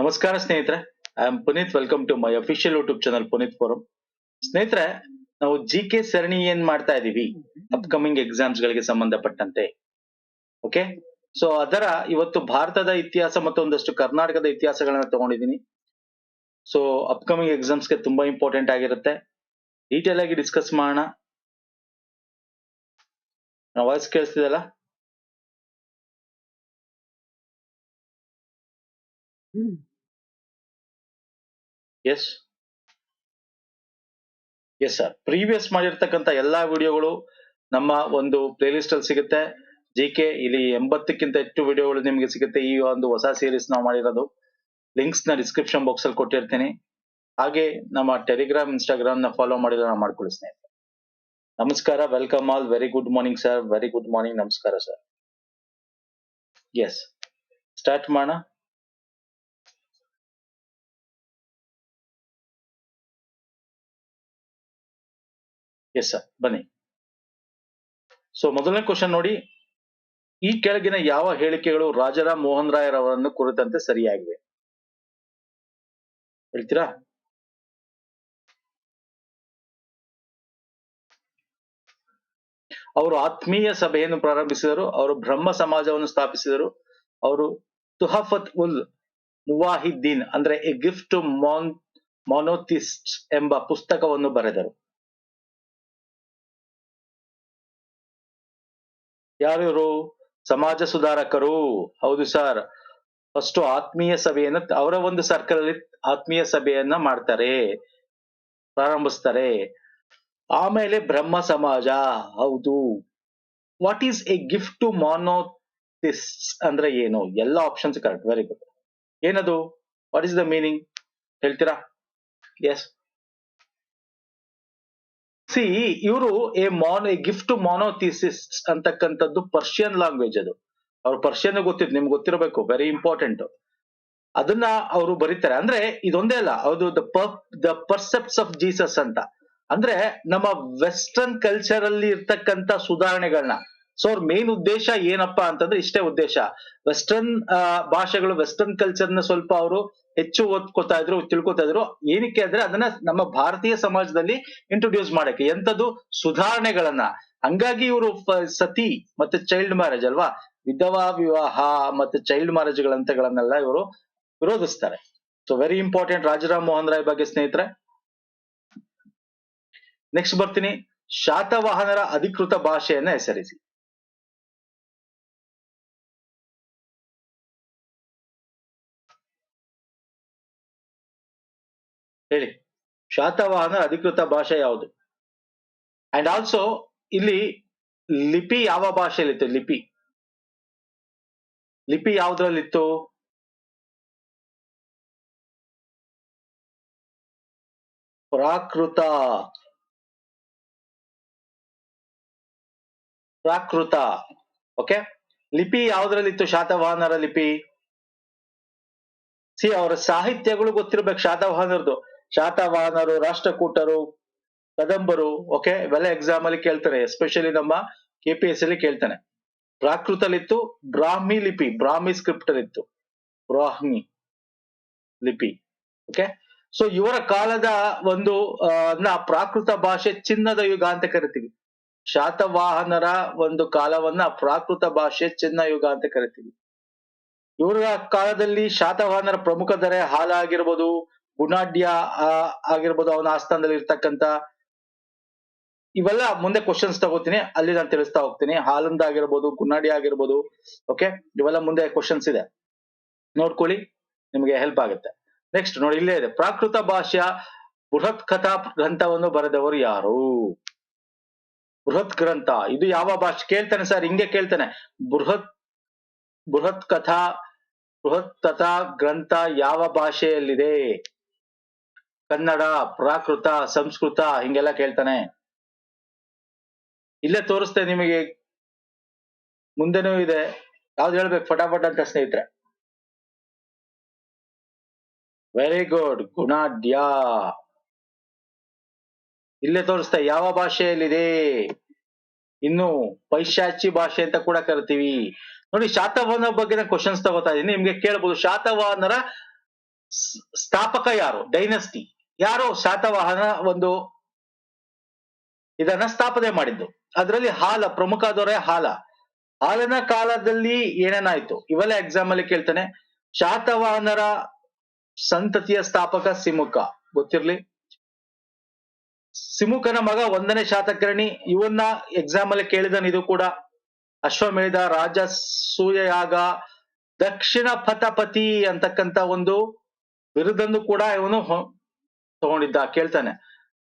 ನಮಸ್ಕಾರ ಸ್ನೇಹಿತರೆ. I am Puneeth welcome to my official YouTube channel Puneeth forum ಸ್ನೇಹಿತರೆ, ನಾವು ಜಿ ಕೆ ಸರಣಿ ಏನ್ ಮಾಡ್ತಾ ಇದೀವಿ? ಅಪ್ಕಮಿಂಗ್ ಎಕ್ಸಾಮ್ಸ್ ಗಳಿಗೆ ಸಂಬಂಧಪಟ್ಟಂತೆ. ಓಕೆ ಸೊ ಅದರ ಇವತ್ತು ಭಾರತದ ಇತಿಹಾಸ ಮತ್ತು ಒಂದಷ್ಟು ಕರ್ನಾಟಕದ ಇತಿಹಾಸಗಳನ್ನ ತಗೊಂಡಿದ್ದೀನಿ ಸೊ ಅಪ್ಕಮಿಂಗ್ ಎಕ್ಸಾಮ್ಸ್ಗೆ ತುಂಬಾ ಇಂಪಾರ್ಟೆಂಟ್ ಆಗಿರುತ್ತೆ. ಡೀಟೇಲ್ ಆಗಿ ಡಿಸ್ಕಸ್ ಮಾಡೋಣ. ವಾಯ್ಸ್ ಕೇಳಿಸ್ತಿದಲ್ಲ ಎಸ್ ಎಸ್ ಸರ್ ಪ್ರೀವಿಯಸ್ ಮಾಡಿರ್ತಕ್ಕಂಥ ಎಲ್ಲಾ ವಿಡಿಯೋಗಳು ನಮ್ಮ ಒಂದು ಪ್ಲೇಲಿಸ್ಟ್ ಅಲ್ಲಿ ಸಿಗುತ್ತೆ. ಜಿ ಕೆ ಇಲ್ಲಿ ಎಂಬತ್ತಕ್ಕಿಂತ ಹೆಚ್ಚು ವಿಡಿಯೋಗಳು ನಿಮಗೆ ಸಿಗುತ್ತೆ. ಈ ಒಂದು ಹೊಸ ಸೀರೀಸ್ ನಾವು ಮಾಡಿರೋದು. ಲಿಂಕ್ಸ್ನ ಡಿಸ್ಕ್ರಿಪ್ಷನ್ ಬಾಕ್ಸ್ ಅಲ್ಲಿ ಕೊಟ್ಟಿರ್ತೀನಿ. ಹಾಗೆ ನಮ್ಮ ಟೆಲಿಗ್ರಾಮ್ ಇನ್ಸ್ಟಾಗ್ರಾಮ್ನ ಫಾಲೋ ಮಾಡಿದ್ರೆ ನಾವು ಮಾಡ್ಕೊಳ್ಳಿ ಸ್ನೇಹಿತರೆ. ನಮಸ್ಕಾರ. Welcome all very good morning sir very good morning ನಮಸ್ಕಾರ ಸರ್ ಎಸ್ ಸ್ಟಾರ್ಟ್ ಮಾಡೋಣ. ಎಸ್ ಸರ್ ಬನ್ನಿ. ಸೊ ಮೊದಲನೇ ಕ್ವಶನ್ ನೋಡಿ. ಈ ಕೆಳಗಿನ ಯಾವ ಹೇಳಿಕೆಗಳು ರಾಜಾರಾಮ್ ಮೋಹನ್ ರಾಯ್ ರವರನ್ನು ಕುರಿತಂತೆ ಸರಿಯಾಗಿವೆ? ಹೇಳ್ತೀರಾ? ಅವರು ಆತ್ಮೀಯ ಸಭೆಯನ್ನು ಪ್ರಾರಂಭಿಸಿದರು. ಅವರು ಬ್ರಹ್ಮ ಸಮಾಜವನ್ನು ಸ್ಥಾಪಿಸಿದರು. ಅವರು ತುಹಫತ್ ಉಲ್ ಮುವಾಹಿದ್ದೀನ್, ಅಂದ್ರೆ ಎ ಗಿಫ್ಟ್ ಟು ಮಾನ್, ಮೊನೋಥಿಸ್ಟ್ ಎಂಬ ಪುಸ್ತಕವನ್ನು ಬರೆದರು. ಯಾರು ಸಮಾಜ ಸುಧಾರಕರು? ಹೌದು ಸರ್. ಫಸ್ಟ್ ಆತ್ಮೀಯ ಸಭೆಯನ್ನು, ಅವರ ಒಂದು ಸರ್ಕಲ್ ಅಲ್ಲಿ ಆತ್ಮೀಯ ಸಭೆಯನ್ನ ಮಾಡ್ತಾರೆ, ಪ್ರಾರಂಭಿಸ್ತಾರೆ. ಆಮೇಲೆ ಬ್ರಹ್ಮ ಸಮಾಜ, ಹೌದು. What is a gift to monotheists ಅಂದ್ರೆ ಏನು? ಎಲ್ಲ ಆಪ್ಷನ್ಸ್ ಕರೆಕ್ಟ್ ವೆರಿ ಗುಡ್ ಏನದು? ವಾಟ್ ಈಸ್ ದ ಮೀನಿಂಗ್ ಹೇಳ್ತೀರಾ? ಎಸ್ ಸಿ ಇವರು ಎ ಮಾನ್ ಎ ಗಿಫ್ಟ್ ಮಾನೋಥಿಸಿಸ್ ಅಂತಕ್ಕಂಥದ್ದು ಪರ್ಷಿಯನ್ ಲ್ಯಾಂಗ್ವೇಜ್ ಅದು. ಅವ್ರು ಪರ್ಷಿಯನ್ ಗೊತ್ತಿದ್, ನಿಮ್ಗೆ ಗೊತ್ತಿರಬೇಕು ವೆರಿ ಇಂಪಾರ್ಟೆಂಟ್ ಅದನ್ನ ಅವರು ಬರೀತಾರೆ. ಅಂದ್ರೆ ಇದೊಂದೇ ಅಲ್ಲ ಅದು the the precepts of Jesus ಅಂತ. ಅಂದ್ರೆ ನಮ್ಮ ವೆಸ್ಟರ್ನ್ ಕಲ್ಚರ್ ಅಲ್ಲಿ ಇರ್ತಕ್ಕಂಥ ಸುಧಾರಣೆಗಳನ್ನ ಸೊ ಅವ್ರ ಮೇನ್ ಉದ್ದೇಶ ಏನಪ್ಪಾ ಅಂತಂದ್ರೆ ಇಷ್ಟೇ ಉದ್ದೇಶ. ವೆಸ್ಟರ್ನ್ ಭಾಷೆಗಳು ವೆಸ್ಟರ್ನ್ ಕಲ್ಚರ್ನ ಸ್ವಲ್ಪ ಅವರು ಹೆಚ್ಚು ಓದ್ಕೋತಾ ಇದ್ರು, ತಿಳ್ಕೊತಾ ಇದ್ರು, ಏನಕ್ಕೆ ಅಂದ್ರೆ ಅದನ್ನ ನಮ್ಮ ಭಾರತೀಯ ಸಮಾಜದಲ್ಲಿ ಇಂಟ್ರೊಡ್ಯೂಸ್ ಮಾಡಕ್ಕೆ. ಎಂತದ್ದು ಸುಧಾರಣೆಗಳನ್ನ. ಹಂಗಾಗಿ ಇವರು ಸತಿ ಮತ್ತೆ ಚೈಲ್ಡ್ ಮ್ಯಾರೇಜ್ ಅಲ್ವಾ? ವಿಧವಾ, ವಿವಾಹ ಮತ್ತೆ ಚೈಲ್ಡ್ ಮ್ಯಾರೇಜ್ ಗಳಂತಗಳನ್ನೆಲ್ಲ ಇವರು ವಿರೋಧಿಸ್ತಾರೆ. So very important Rajaram Mohan Roy ಬಗ್ಗೆ ಸ್ನೇಹಿತರೆ. ನೆಕ್ಸ್ಟ್ ಬರ್ತೀನಿ. ಶಾತವಾಹನರ ಅಧಿಕೃತ ಭಾಷೆಯನ್ನ ಹೆಸರಿಸಿ. ಹೇಳಿ. ಶಾತವಾಹನ ಅಧಿಕೃತ ಭಾಷೆ ಯಾವುದು? ಅಂಡ್ ಆಲ್ಸೋ ಇಲ್ಲಿ ಲಿಪಿ ಯಾವ ಭಾಷೆಯಲ್ಲಿತ್ತು? ಲಿಪಿ. ಲಿಪಿ ಯಾವುದ್ರಲ್ಲಿತ್ತು? ಪ್ರಾಕೃತ. ಪ್ರಾಕೃತ. ಓಕೆ ಲಿಪಿ ಯಾವುದ್ರಲ್ಲಿತ್ತು? ಶಾತವಾಹನರ ಲಿಪಿ. ಸಿ, ಅವರ ಸಾಹಿತ್ಯಗಳು ಗೊತ್ತಿರ್ಬೇಕು. ಶಾತವಾಹನರದು. ಶಾತವಾಹನರು, ರಾಷ್ಟ್ರಕೂಟರು, ಕದಂಬರು ಓಕೆ ಇವೆಲ್ಲ ಎಕ್ಸಾಮ್ ಅಲ್ಲಿ ಕೇಳ್ತಾರೆ ಎಸ್ಪೆಷಲಿ ನಮ್ಮ ಕೆ ಪಿ ಎಸ್ ಅಲ್ಲಿ ಕೇಳ್ತಾನೆ. ಪ್ರಾಕೃತಲಿತ್ತು, ಬ್ರಾಹ್ಮಿ ಲಿಪಿ, ಬ್ರಾಹ್ಮಿ ಸ್ಕ್ರಿಪ್ಟ್ ಇತ್ತು ಬ್ರಾಹ್ಮಿ ಲಿಪಿ ಓಕೆ ಸೊ ಇವರ ಕಾಲದ ಒಂದು ಪ್ರಾಕೃತ ಭಾಷೆ ಚಿನ್ನದ ಯುಗ ಅಂತ ಕರಿತೀವಿ. ಶಾತವಾಹನರ ಒಂದು ಕಾಲವನ್ನ ಪ್ರಾಕೃತ ಭಾಷೆ ಚಿನ್ನ ಯುಗ ಅಂತ ಕರಿತೀವಿ. ಇವರ ಕಾಲದಲ್ಲಿ ಶಾತವಾಹನರ ಪ್ರಮುಖ ದರೆ ಹಾಲ ಆಗಿರ್ಬೋದು ಗುಣಾಢ್ಯ ಆಗಿರ್ಬೋದು ಅವನ ಆಸ್ಥಾನದಲ್ಲಿ ಇರ್ತಕ್ಕಂತ ಇವೆಲ್ಲ ಮುಂದೆ ಕ್ವಶನ್ಸ್ ತಗೋತೀನಿ. ಅಲ್ಲಿ ನಾನು ತಿಳಿಸ್ತಾ ಹೋಗ್ತೀನಿ. ಹಾಲಂದ ಆಗಿರ್ಬೋದು ಗುನ್ನಾಡಿ ಆಗಿರ್ಬೋದು ಓಕೆ ಇವೆಲ್ಲ ಮುಂದೆ ಕ್ವಶನ್ಸ್ ಇದೆ. ನೋಡ್ಕೊಳ್ಳಿ, ನಿಮಗೆ ಹೆಲ್ಪ್ ಆಗುತ್ತೆ. ನೆಕ್ಸ್ಟ್ ನೋಡಿ, ಇಲ್ಲೇ ಇದೆ. ಪ್ರಾಕೃತ ಭಾಷೆಯ ಬೃಹತ್ ಕಥಾ ಗ್ರಂಥವನ್ನು ಬರೆದವರು ಯಾರು? ಬೃಹತ್ ಗ್ರಂಥ. ಇದು ಯಾವ ಭಾಷೆ? ಕೇಳ್ತಾನೆ ಸರ್, ಹಿಂಗೆ ಕೇಳ್ತಾನೆ. ಬೃಹತ್ ಬೃಹತ್ ಕಥಾ ಬೃಹತ್ ಕಥಾ ಗ್ರಂಥ ಯಾವ ಭಾಷೆಯಲ್ಲಿದೆ? ಕನ್ನಡ, ಪ್ರಾಕೃತ, ಸಂಸ್ಕೃತ ಹಿಂಗೆಲ್ಲ ಕೇಳ್ತಾನೆ. ಇಲ್ಲೇ ತೋರಿಸ್ತೆ ನಿಮಗೆ. ಮುಂದೆನೂ ಇದೆ. ಯಾವ್ದು ಹೇಳ್ಬೇಕು? ಫಟಾಫಟ್ ಅಂತ ಸ್ನೇಹಿತರೆ. Very good Gunadhya. ಇಲ್ಲೇ ತೋರಿಸ್ತಾ. ಯಾವ ಭಾಷೆಯಲ್ಲಿದೆ? ಇನ್ನು ಪೈಶಾಚಿ ಭಾಷೆ ಅಂತ ಕೂಡ ಕರಿತೀವಿ. ನೋಡಿ ಶಾತವಾಹನ ಬಗ್ಗೆ ನಾನು ಕ್ವಶನ್ಸ್ ತಗೋತಾ ಇದ್ದೀನಿ. ನಿಮ್ಗೆ ಕೇಳ್ಬೋದು. ಶಾತವಾಹನರ ಸ್ಥಾಪಕ ಯಾರು? ಡೈನಸ್ಟಿ ಯಾರು ಶಾತವಾಹನ ಒಂದು ಇದನ್ನ ಸ್ಥಾಪನೆ ಮಾಡಿದ್ದು. ಅದರಲ್ಲಿ ಹಾಲ, ಪ್ರಮುಖ ದೊರೆ ಹಾಲ. ಹಾಲನ ಕಾಲದಲ್ಲಿ ಏನೇನಾಯ್ತು? ಇವೆಲ್ಲ ಎಕ್ಸಾಮ್ ಅಲ್ಲಿ ಕೇಳ್ತಾನೆ. ಶಾತವಾಹನರ ಸಂತತಿಯ ಸ್ಥಾಪಕ ಸಿಮುಖ ಗೊತ್ತಿರ್ಲಿ? ಸಿಮುಖನ ಮಗ ಒಂದನೇ ಶಾತಕರ್ಣಿ. ಇವನ್ನ ಎಕ್ಸಾಮ್ ಅಲ್ಲಿ ಕೇಳಿದನ್ ಇದು ಕೂಡ. ಅಶ್ವಮೇಧ, ರಾಜ ಸೂಯಯಾಗ ದಕ್ಷಿಣ ಪಥಪತಿ ಅಂತಕ್ಕಂತ ಒಂದು ಬಿರುದನ್ನು ಕೂಡ ಇವನು ತಗೊಂಡಿದ್ದ, ಕೇಳ್ತಾನೆ.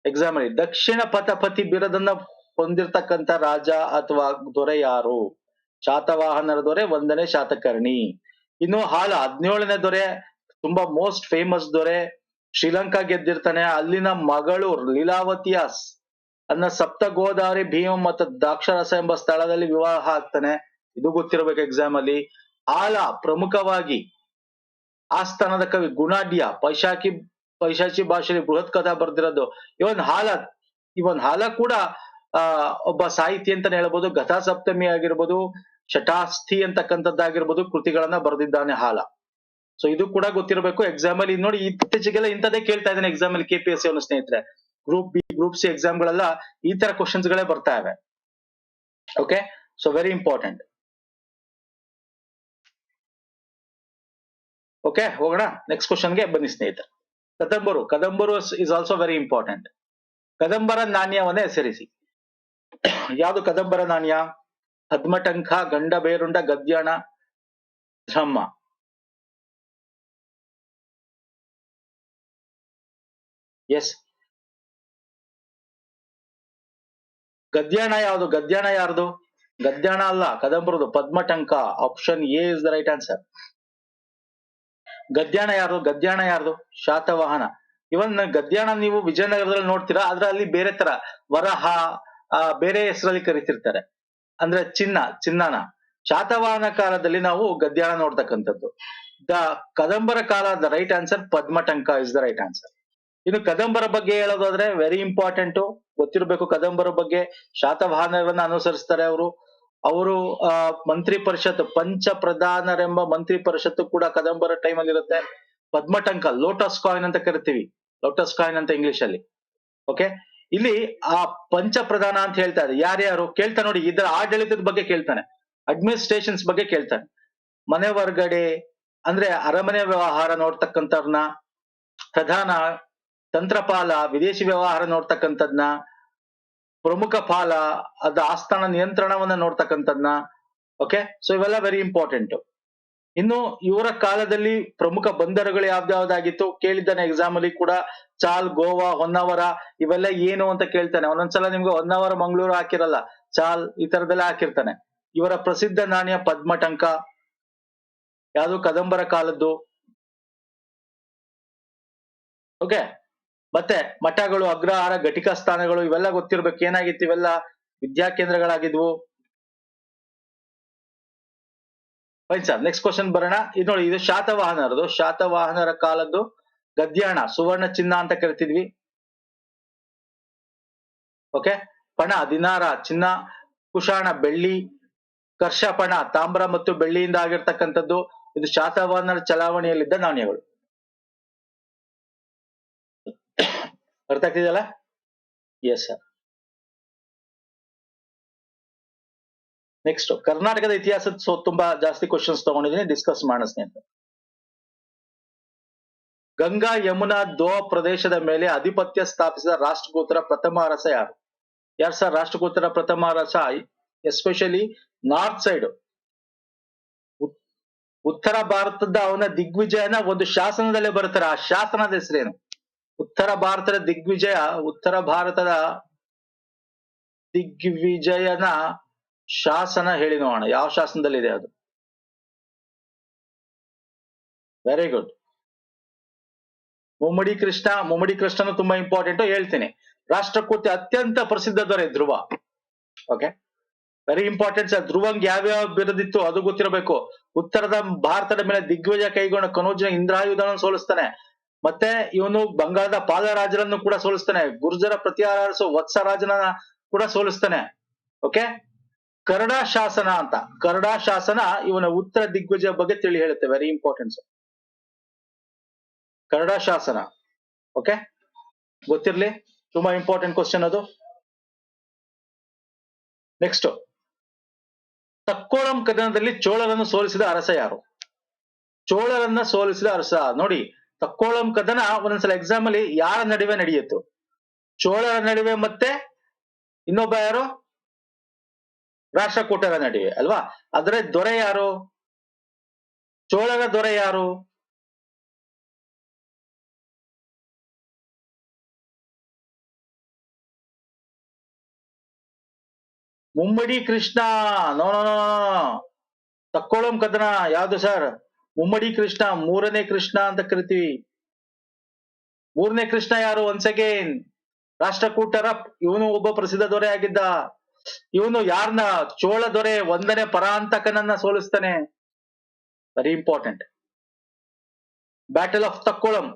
ಎಕ್ಸಾಮ್ ಅಲ್ಲಿ, ದಕ್ಷಿಣ ಪಥಪತಿ ಬಿರದನ್ನ ಹೊಂದಿರತಕ್ಕಂತ ರಾಜ ಅಥವಾ ದೊರೆ ಯಾರು? ಶಾತವಾಹನರ ದೊರೆ, ಒಂದನೇ ಶಾತಕರ್ಣಿ. ಇನ್ನು ಹಾಲ, ಹದಿನೇಳನೇ ದೊರೆ, ತುಂಬಾ ಮೋಸ್ಟ್ ಫೇಮಸ್ ದೊರೆ, ಶ್ರೀಲಂಕಾ ಗೆದ್ದಿರ್ತಾನೆ. ಅಲ್ಲಿನ ಮಗಳು ಲೀಲಾವತಿಯ ಅನ್ನ ಸಪ್ತ ಗೋದಾವರಿ ಭೀಮ ಮತ್ತು ದಾಕ್ಷರಸ ಎಂಬ ಸ್ಥಳದಲ್ಲಿ ವಿವಾಹ ಆಗ್ತಾನೆ. ಇದು ಗೊತ್ತಿರಬೇಕು ಎಕ್ಸಾಮ್ ಅಲ್ಲಿ. ಆಲ ಪ್ರಮುಖವಾಗಿ ಆಸ್ಥಾನದ ಕವಿ ಗುಣಾಢ್ಯ ಪೈಶಾಕಿ ಪೈಶಾಚಿ ಭಾಷೆಯಲ್ಲಿ ಬೃಹತ್ ಕಥಾ ಬರ್ದಿರೋದು. ಇವನ್ ಹಾಲ ಇವನ್ ಹಾಲ ಕೂಡ ಒಬ್ಬ ಸಾಹಿತಿ ಅಂತಾನೆ ಹೇಳ್ಬೋದು, ಗಥಾ ಸಪ್ತಮಿ ಆಗಿರ್ಬೋದು ಶಟಾಸ್ಥಿ ಅಂತಕ್ಕಂಥದ್ದಾಗಿರ್ಬೋದು ಕೃತಿಗಳನ್ನ ಬರೆದಿದ್ದಾನೆ ಹಾಲ ಸೊ ಇದು ಕೂಡ ಗೊತ್ತಿರಬೇಕು. ಎಕ್ಸಾಮ್ ಅಲ್ಲಿ ನೋಡಿ, ಇತ್ತೀಚೆಗೆಲ್ಲ ಇಂಥದ್ದೇ ಕೇಳ್ತಾ ಇದ್ದಾನೆ ಎಕ್ಸಾಮ್ ಅಲ್ಲಿ ಕೆಪಿಎಸ್ಸಿ ಅವನ ಸ್ನೇಹಿತರೆ. Group B group C exam ಗಳೆಲ್ಲ ಈ ತರ ಕ್ವಶನ್ಸ್ ಗಳೇ ಬರ್ತಾ ಇವೆ. Okay so very important okay ಹೋಗೋಣ. ನೆಕ್ಸ್ಟ್ ಕ್ವಶನ್ಗೆ ಬನ್ನಿ ಸ್ನೇಹಿತರೆ. ಕದಂಬರು ಕದಂಬರು ಇಸ್ ಆಲ್ಸೋ ವೆರಿ ಇಂಪಾರ್ಟೆಂಟ್ ಕದಂಬರ ನಾಣ್ಯವನ್ನೇ ಹೆಸರಿಸಿ ಯಾವುದು ಕದಂಬರ ನಾಣ್ಯ ಪದ್ಮಟಂಕ ಗಂಡ ಬೇರುಂಡ ಗದ್ಯಾಣ ಧರ್ಮ ಎಸ್ ಗದ್ಯಾಣ ಯಾವುದು ಗದ್ಯಾಣ ಯಾರ್ದು ಗದ್ಯಾಣ ಅಲ್ಲ ಕದಂಬರದು Padmatanka option A is the right answer ಗದ್ಯಾಣ ಯಾರು ಗದ್ಯಾಣ ಯಾರ್ದು? ಶಾತವಾಹನ. ಇವನ್ ಗದ್ಯಾಣ ನೀವು ವಿಜಯನಗರದಲ್ಲಿ ನೋಡ್ತೀರಾ ಆದ್ರೆ ಅಲ್ಲಿ ಬೇರೆ ತರ ವರಹ ಬೇರೆ ಹೆಸರಲ್ಲಿ ಕರಿತಿರ್ತಾರೆ. ಅಂದ್ರೆ ಚಿನ್ನ ಚಿನ್ನನ ಶಾತವಾಹನ ಕಾಲದಲ್ಲಿ ನಾವು ಗದ್ಯಾಣ ನೋಡ್ತಕ್ಕಂಥದ್ದು. ದ ಕದಂಬರ ಕಾಲ, the right answer Padmatanka is the right answer ಇನ್ನು ಕದಂಬರ ಬಗ್ಗೆ ಹೇಳೋದಾದ್ರೆ ವೆರಿ ಇಂಪಾರ್ಟೆಂಟ್ ಗೊತ್ತಿರಬೇಕು ಕದಂಬರ ಬಗ್ಗೆ. ಶಾತವಾಹನವನ್ನ ಅನುಸರಿಸ್ತಾರೆ ಅವರು. ಅವರು ಮಂತ್ರಿ ಪರಿಷತ್ ಪಂಚ ಪ್ರಧಾನರೆಂಬ ಮಂತ್ರಿ ಪರಿಷತ್ತು ಕೂಡ ಕದಂಬರ ಟೈಮ್ ಅಲ್ಲಿ ಇರುತ್ತೆ. ಪದ್ಮಟಂಕ ಲೋಟಸ್ ಕಾಯಿನ್ ಅಂತ ಕರಿತೀವಿ. ಲೋಟಸ್ ಕಾಯಿನ್ ಅಂತ ಇಂಗ್ಲಿಷ್ ಅಲ್ಲಿ. ಓಕೆ ಇಲ್ಲಿ ಆ ಪಂಚ ಪ್ರಧಾನ ಅಂತ ಹೇಳ್ತಾ ಇದೆ ಯಾರ್ಯಾರು? ಕೇಳ್ತಾ ನೋಡಿ, ಇದರ ಆಡಳಿತದ ಬಗ್ಗೆ ಕೇಳ್ತಾನೆ. ಅಡ್ಮಿನಿಸ್ಟ್ರೇಷನ್ಸ್ ಬಗ್ಗೆ ಕೇಳ್ತಾನೆ. ಮನೆ ವರ್ಗಡೆ ಅಂದ್ರೆ ಅರಮನೆ ವ್ಯವಹಾರ ನೋಡ್ತಕ್ಕಂಥವ್ರನ್ನ, ಪ್ರಧಾನ, ತಂತ್ರಪಾಲ, ವಿದೇಶಿ ವ್ಯವಹಾರ ನೋಡ್ತಕ್ಕಂಥದ್ನ ಪ್ರಮುಖ ಪಾಲ ಅದ ಆಸ್ಥಾನ ನಿಯಂತ್ರಣವನ್ನ ನೋಡ್ತಕ್ಕಂಥದ್ನ ಓಕೆ ಸೊ ಇವೆಲ್ಲ ವೆರಿ ಇಂಪಾರ್ಟೆಂಟ್ ಇನ್ನು ಇವರ ಕಾಲದಲ್ಲಿ ಪ್ರಮುಖ ಬಂದರುಗಳು ಯಾವ್ದಾವ್ದಾಗಿತ್ತು ಕೇಳಿದ್ದಾನೆ ಎಕ್ಸಾಮ್ ಅಲ್ಲಿ ಕೂಡ, ಚಾಲ್, ಗೋವಾ, ಹೊನ್ನಾವರ, ಇವೆಲ್ಲ ಏನು ಅಂತ ಕೇಳ್ತಾನೆ. ಒಂದೊಂದ್ಸಲ ನಿಮ್ಗೆ ಹೊನ್ನಾವರ, ಮಂಗಳೂರು ಹಾಕಿರಲ್ಲ, ಚಾಲ್ ಈ ತರದೆಲ್ಲ ಹಾಕಿರ್ತಾನೆ. ಇವರ ಪ್ರಸಿದ್ಧ ನಾಣ್ಯ ಪದ್ಮಟಂಕ, ಯಾವುದು? ಕದಂಬರ ಕಾಲದ್ದು. ಓಕೆ ಮತ್ತೆ ಮಠಗಳು, ಅಗ್ರಹಾರ, ಘಟಿಕ ಸ್ಥಾನಗಳು ಇವೆಲ್ಲ ಗೊತ್ತಿರ್ಬೇಕು. ಏನಾಗಿತ್ತು? ಇವೆಲ್ಲ ವಿದ್ಯಾಕೇಂದ್ರಗಳಾಗಿದ್ವು ಫೈನ್ ಸರ್ ನೆಕ್ಸ್ಟ್ ಕ್ವಶನ್ ಬರೋಣ. ಇದು ನೋಡಿ, ಇದು ಶಾತವಾಹನರದು. ಶಾತವಾಹನರ ಕಾಲದ್ದು ಗದ್ಯಾಣ, ಸುವರ್ಣ ಚಿನ್ನ ಅಂತ ಕರಿತಿದ್ವಿ. ಓಕೆ ಪಣ, ದಿನಾರ, ಚಿನ್ನ, ಕುಶಾಣ, ಬೆಳ್ಳಿ ಕರ್ಷಪಣ ತಾಮ್ರ ಮತ್ತು ಬೆಳ್ಳಿಯಿಂದ ಆಗಿರ್ತಕ್ಕಂಥದ್ದು. ಇದು ಶಾತವಾಹನರ ಚಲಾವಣೆಯಲ್ಲಿದ್ದ ನಾಣ್ಯಗಳು. ಅರ್ಥ ಆಗ್ತಿದೆಯಲ್ಲ? ಎಸ್ ಸರ್ ನೆಕ್ಸ್ಟ್ ಕರ್ನಾಟಕದ ಇತಿಹಾಸದ ಸೊ ತುಂಬಾ ಜಾಸ್ತಿ ಕ್ವಶನ್ಸ್ ತಗೊಂಡಿದ್ದೀನಿ ಡಿಸ್ಕಸ್ ಮಾಡಿಸ್ತೀನಿ ಅಂತ. ಗಂಗಾ ಯಮುನಾ ದೋ ಪ್ರದೇಶದ ಮೇಲೆ ಅಧಿಪತ್ಯ ಸ್ಥಾಪಿಸಿದ ರಾಷ್ಟ್ರಗೋತ್ರ ಪ್ರಥಮ ಅರಸ ಯಾರು? ಯಾರು ಸರ್ ರಾಷ್ಟ್ರಗೋತ್ರ ಪ್ರಥಮ ಅರಸ ಎಸ್ಪೆಷಲಿ ನಾರ್ತ್ ಸೈಡ್ ಉತ್ತರ ಭಾರತದ ಅವನ ದಿಗ್ವಿಜಯನ ಒಂದು ಶಾಸನದಲ್ಲೇ ಬರ್ತಾರೆ ಆ ಶಾಸನದ ಹೆಸರೇನು? ಉತ್ತರ ಭಾರತದ ದಿಗ್ವಿಜಯ, ಉತ್ತರ ಭಾರತದ ದಿಗ್ವಿಜಯನ ಶಾಸನ ಹೇಳಿ ನೋಡೋಣ. ಯಾವ ಶಾಸನದಲ್ಲಿದೆ ಅದು? ವೆರಿ ಗುಡ್ ಮುಮ್ಮಡಿ ಕೃಷ್ಣ, ಮುಮ್ಮಡಿ ಕೃಷ್ಣನು ತುಂಬಾ ಇಂಪಾರ್ಟೆಂಟ್ ಹೇಳ್ತೀನಿ. ರಾಷ್ಟ್ರಕೂತಿ ಅತ್ಯಂತ ಪ್ರಸಿದ್ಧ ದೊರೆ Dhruva. Okay very important sir ಧ್ರುವಂಗ್ ಯಾವ್ಯಾವ ಬಿರದಿತ್ತು ಅದು ಗೊತ್ತಿರಬೇಕು. ಉತ್ತರದ ಭಾರತದ ಮೇಲೆ ದಿಗ್ವಿಜಯ ಕೈಗೊಂಡ ಕನೋಜನ ಇಂದ್ರಾಯುಧನ ಸೋಲಿಸ್ತಾನೆ. ಮತ್ತೆ ಇವನು ಬಂಗಾಳದ ಪಾದರಾಜರನ್ನು ಕೂಡ ಸೋಲಿಸ್ತಾನೆ. ಗುರ್ಜರ ಪ್ರತಿಹಾರಸು ವತ್ಸರಾಜನ ಕೂಡ ಸೋಲಿಸ್ತಾನೆ. ಓಕೆ ಕರಡ ಶಾಸನ ಅಂತ. ಕರಡ ಶಾಸನ ಇವನ ಉತ್ತರ ದಿಗ್ವಿಜ ಬಗ್ಗೆ ತಿಳಿ ಹೇಳುತ್ತೆ. ವೆರಿ ಇಂಪಾರ್ಟೆಂಟ್ ಕರಡ ಶಾಸನ. ಓಕೆ ಗೊತ್ತಿರ್ಲಿ? ತುಂಬಾ ಇಂಪಾರ್ಟೆಂಟ್ ಕ್ವಶನ್ ಅದು. ನೆಕ್ಸ್ಟ್ ತಕ್ಕೋಳಂ ಕದನದಲ್ಲಿ ಚೋಳರನ್ನು ಸೋಲಿಸಿದ ಅರಸ ಯಾರು? ಚೋಳರನ್ನ ಸೋಲಿಸಿದ ಅರಸ. ನೋಡಿ ತಕ್ಕೋಳಂ ಕದನ ಒಂದೊಂದ್ಸಲ ಎಕ್ಸಾಮ್ ಅಲ್ಲಿ ಯಾರ ನಡುವೆ ನಡೆಯಿತು ಚೋಳರ ನಡುವೆ ಮತ್ತೆ ಇನ್ನೊಬ್ಬ ಯಾರು ರಾಷ್ಟ್ರಕೂಟರ ನಡುವೆ ಅಲ್ವಾ ಆದ್ರೆ ದೊರೆ ಯಾರು ಚೋಳರ ದೊರೆ ಯಾರು Mummadi Krishna no no no Takkolam ಕದನ ಯಾವ್ದು ಸರ್ ಮುಮ್ಮಡಿ ಕೃಷ್ಣ, ಮೂರನೇ ಕೃಷ್ಣ ಅಂತ ಕರಿತೀವಿ. ಮೂರನೇ ಕೃಷ್ಣ ಯಾರು? ಒನ್ಸ್ ಅಗೇನ್ ರಾಷ್ಟ್ರಕೂಟರ ಇವನು ಒಬ್ಬ ಪ್ರಸಿದ್ಧ ದೊರೆ ಆಗಿದ್ದ. ಇವನು ಯಾರನ್ನ ಚೋಳ ದೊರೆ, ಒಂದನೇ ಪರಾಂತಕನನ್ನ ಸೋಲಿಸ್ತಾನೆ. Very important battle of Takkolam